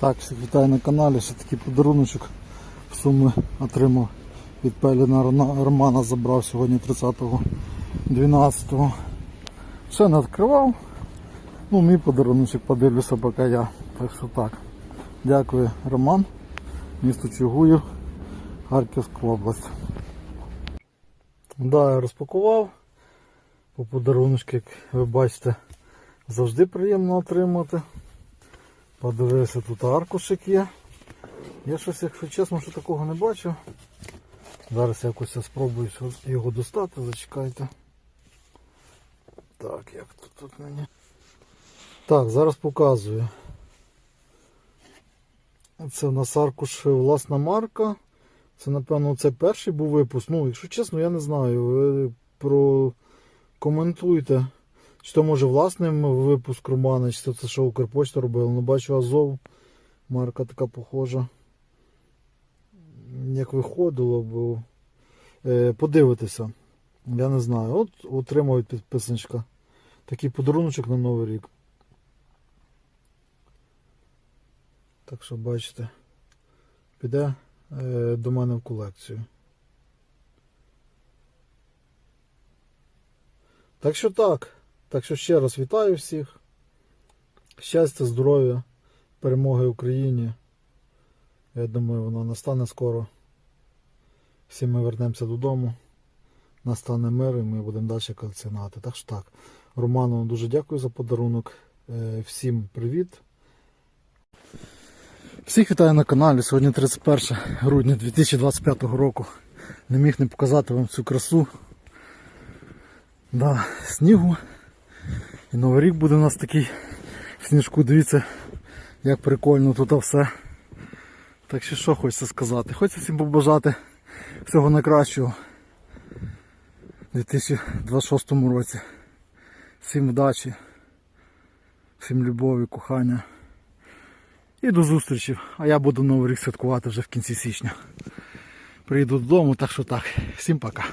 Так, всіх вітаю на каналі. Ще такий подаруночок в сумі отримав від Пеліна Романа. Забрав сьогодні 30-го 12-го. Ще не відкривав. Ну, мій подаруночок подивлюся, поки я. Так що так. Дякую, Роман. Місто Чугуїв, Харківська область. Да, я розпакував. По подаруночки, як ви бачите, завжди приємно отримати. Подивився, тут аркушик є. Я щось, якщо чесно, що такого не бачив. Зараз якось я спробую його достати, зачекайте. Так, як тут тут мені. Так, зараз показую. Це у нас аркуш власна марка. Це, напевно, це перший був випуск. Ну, якщо чесно, я не знаю. Ви прокоментуйте. Чи то може власним випуск Романа, чи то це що Укрпочта робила. Ну бачу Азов. Марка така похожа. Як виходило, бо е, подивитися. Я не знаю. От отримав від підписанчика. Такий подаруночок на Новий рік. Так що бачите, піде е, до мене в колекцію. Так що так. Так що ще раз вітаю всіх. Щастя, здоров'я, перемоги Україні. Я думаю, вона настане скоро. Всі ми вернемося додому. Настане мир і ми будемо далі колекціонувати. Так що так. Роману дуже дякую за подарунок. Е, Всім привіт. Всіх вітаю на каналі. Сьогодні 31 грудня 2025 року. Не міг не показати вам цю красу. Да, снігу. І Новий рік буде у нас такий в сніжку. Дивіться, як прикольно тут все. Так що що хочеться сказати? Хочеться всім побажати всього найкращого у 2026 році. Всім вдачі, всім любові, кохання. І до зустрічі. А я буду Новий рік святкувати вже в кінці січня. Прийду додому, так що так. Всім пока.